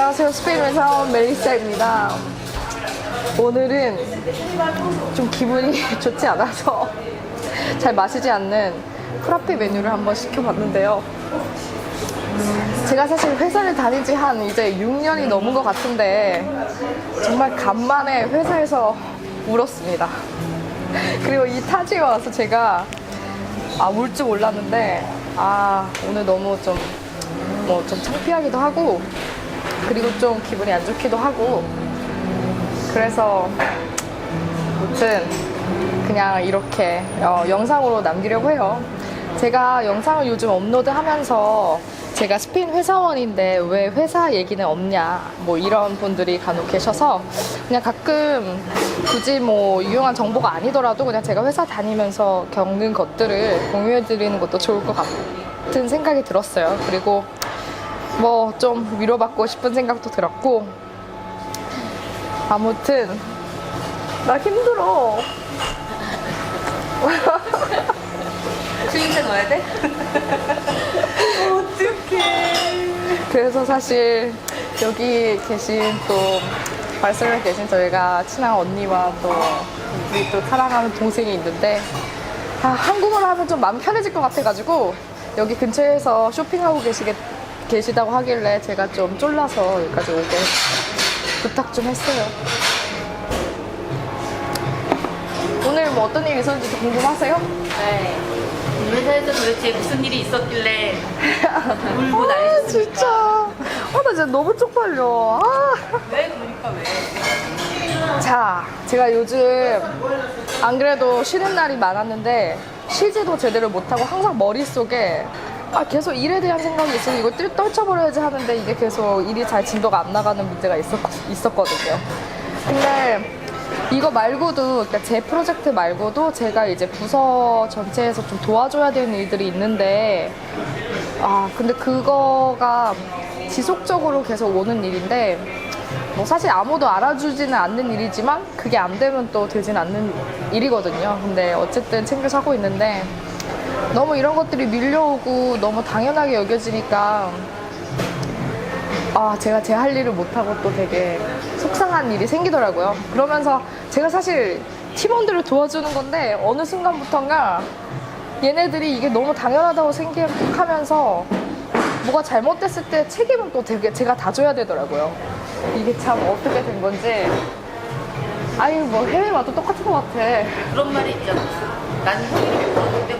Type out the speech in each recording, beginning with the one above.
안녕하세요. 스페인 회사원 멜리사입니다. 오늘은 좀 기분이 좋지 않아서 잘 마시지 않는 프라페 메뉴를 한번 시켜봤는데요. 제가 사실 회사를 다닌 지 한 이제 6년이 넘은 것 같은데 정말 간만에 회사에서 울었습니다. 그리고 이 타지에 와서 제가 아, 울 줄 몰랐는데 아, 오늘 너무 좀 뭐좀 창피하기도 하고 그리고 좀 기분이 안 좋기도 하고 그래서 아무튼 그냥 이렇게 어, 영상으로 남기려고 해요. 제가 영상을 요즘 업로드하면서 제가 스페인 회사원인데 왜 회사 얘기는 없냐 뭐 이런 분들이 간혹 계셔서 그냥 가끔 굳이 뭐 유용한 정보가 아니더라도 그냥 제가 회사 다니면서 겪는 것들을 공유해 드리는 것도 좋을 것 같은 생각이 들었어요. 그리고 뭐 좀 위로받고 싶은 생각도 들었고 아무튼 나 힘들어. 추임새 넣어야 돼? 그래서 사실 여기 계신 또 발셀로나에 계신 저희가 친한 언니와 또 우리 또 사랑하는 동생이 있는데 아, 한국어로 하면 좀 마음 편해질 것 같아가지고 여기 근처에서 쇼핑하고 계시게, 계시다고 하길래 제가 좀 쫄라서 여기까지 오게 부탁 좀 했어요. 오늘 뭐 어떤 일이 있었는지 궁금하세요? 네. 회사에서 도대체 무슨 일이 있었길래 울고 아, 난리셨습니까? 진짜. 아, 나 진짜 너무 쪽팔려. 아. 왜 그러니까 왜? 자, 제가 요즘 안 그래도 쉬는 날이 많았는데 쉬지도 제대로 못하고 항상 머릿속에 아, 계속 일에 대한 생각이 있으니 이걸 뜰- 떨쳐버려야지 하는데 이게 계속 일이 잘 진도가 안 나가는 문제가 있었, 있었거든요. 근데 이거 말고도, 그러니까 제 프로젝트 말고도 제가 이제 부서 전체에서 좀 도와줘야 되는 일들이 있는데, 아, 근데 그거가 지속적으로 계속 오는 일인데, 뭐 사실 아무도 알아주지는 않는 일이지만 그게 안 되면 또 되진 않는 일이거든요. 근데 어쨌든 챙겨서 하고 있는데 너무 이런 것들이 밀려오고 너무 당연하게 여겨지니까 아, 제가 제 할 일을 못하고 또 되게 속상한 일이 생기더라고요. 그러면서 제가 사실 팀원들을 도와주는 건데 어느 순간부턴가 얘네들이 이게 너무 당연하다고 생각하면서 뭐가 잘못됐을 때 책임은 또 되게 제가 다 줘야 되더라고요. 이게 참 어떻게 된 건지. 아유, 뭐 해외 와도 똑같은 것 같아. 그런 말이 있잖아. 난 형이 100%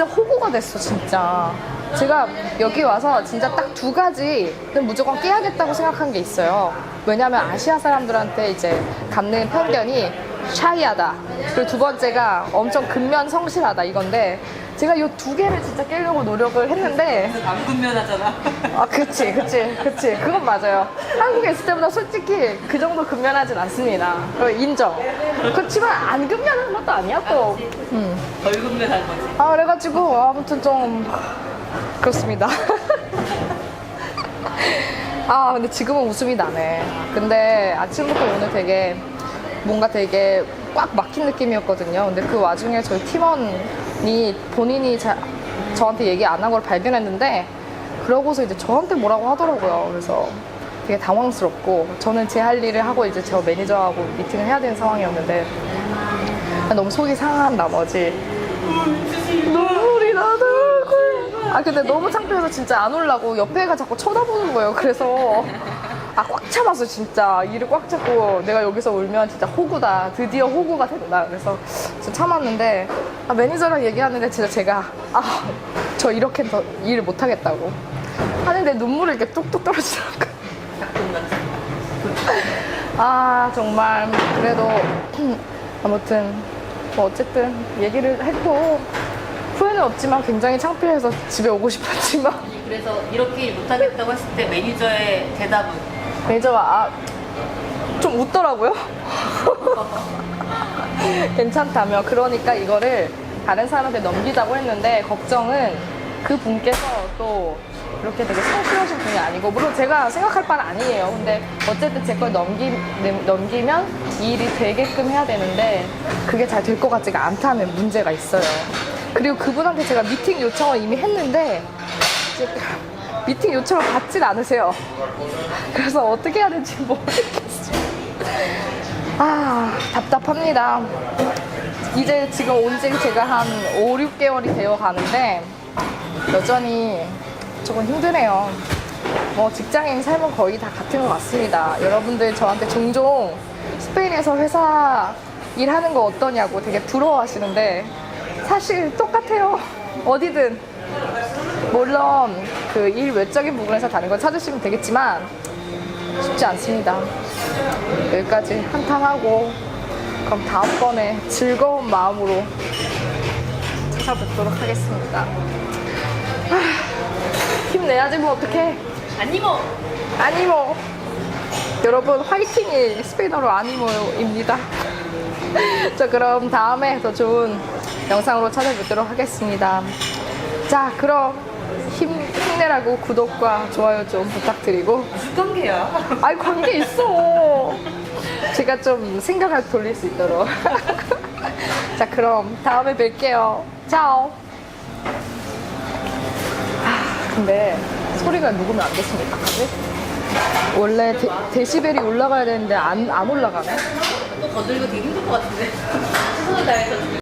진짜 호구가 됐어, 진짜. 제가 여기 와서 진짜 딱 두 가지는 무조건 깨야겠다고 생각한 게 있어요. 왜냐면 아시아 사람들한테 이제 갖는 편견이 샤이하다. 그리고 두 번째가 엄청 근면 성실하다 이건데 제가 이 두 개를 진짜 깨려고 노력을 했는데 안 근면하잖아. 아, 그치, 그치, 그치. 그건 맞아요. 한국에 있을 때보다 솔직히 그 정도 근면하진 않습니다. 어, 인정. 그렇지만 안 근면하는 것도 아니야, 또. 음. 덜 근면한 거지. 아, 그래가지고, 아무튼 좀, 그렇습니다. 아, 근데 지금은 웃음이 나네. 근데 아침부터 오늘 되게, 뭔가 되게 꽉 막힌 느낌이었거든요. 근데 그 와중에 저희 팀원 이 본인이 자, 저한테 얘기 안 한 걸 발견했는데, 그러고서 이제 저한테 뭐라고 하더라고요. 그래서 되게 당황스럽고, 저는 제 할 일을 하고 이제 저 매니저하고 미팅을 해야 되는 상황이었는데, 너무 속이 상한 나머지, 눈물이 나더라고요. 아 근데 너무 창피해서 진짜 안 올라고 옆에 가 자꾸 쳐다보는 거예요. 그래서 아 꽉 참았어 진짜 이를 꽉 잡고 내가 여기서 울면 진짜 호구다 드디어 호구가 된다 그래서 참았는데 아, 매니저랑 얘기하는데 진짜 제가 아 저 이렇게 더 일을 못 하겠다고 하는데 눈물이 이렇게 뚝뚝 떨어지더라고요. 아 정말 그래도 아무튼 뭐 어쨌든 얘기를 했고 후회는 없지만 굉장히 창피해서 집에 오고 싶었지만 그래서 이렇게 일 못하겠다고 했을 때 매니저의 대답은 매니저가 아, 좀 웃더라고요. 괜찮다며 그러니까 이거를 다른 사람한테 넘기자고 했는데 걱정은 그 분께서 또 이렇게 되게 성실하신 분이 아니고 물론 제가 생각할 바는 아니에요. 근데 어쨌든 제 걸 넘기, 넘기면 이 일이 되게끔 해야 되는데 그게 잘 될 것 같지가 않다는 문제가 있어요. 그리고 그분한테 제가 미팅 요청을 이미 했는데 미팅 요청을 받질 않으세요. 그래서 어떻게 해야 될지 모르겠어요. 아, 답답합니다. 이제 지금 온 지 제가 한 5, 6개월이 되어 가는데 여전히 조금 힘드네요. 뭐 직장인 삶은 거의 다 같은 것 같습니다. 여러분들 저한테 종종 스페인에서 회사 일하는 거 어떠냐고 되게 부러워하시는데 사실 똑같아요. 어디든. 물론 그 일 외적인 부분에서 다른 걸 찾으시면 되겠지만 쉽지 않습니다. 여기까지 한탕하고 그럼 다음번에 즐거운 마음으로 찾아뵙도록 하겠습니다. 아, 힘내야지 뭐 어떡해. 아니모. 아니모. 여러분 화이팅이 스페인어로 아니모입니다. 자 그럼 다음에 더 좋은 영상으로 찾아뵙도록 하겠습니다. 자 그럼 힘, 힘내라고 구독과 좋아요 좀 부탁드리고 무슨 관계야? 아이 관계 있어. 제가 좀 생각을 돌릴 수 있도록. 자 그럼 다음에 뵐게요. 짜오. 아 근데 소리가 녹으면 안 됐습니까? 그지? 원래 데, 데시벨이 올라가야 되는데 안, 안 올라가네. 또 거들고 되게 힘들 것 같은데. 최선을 다해서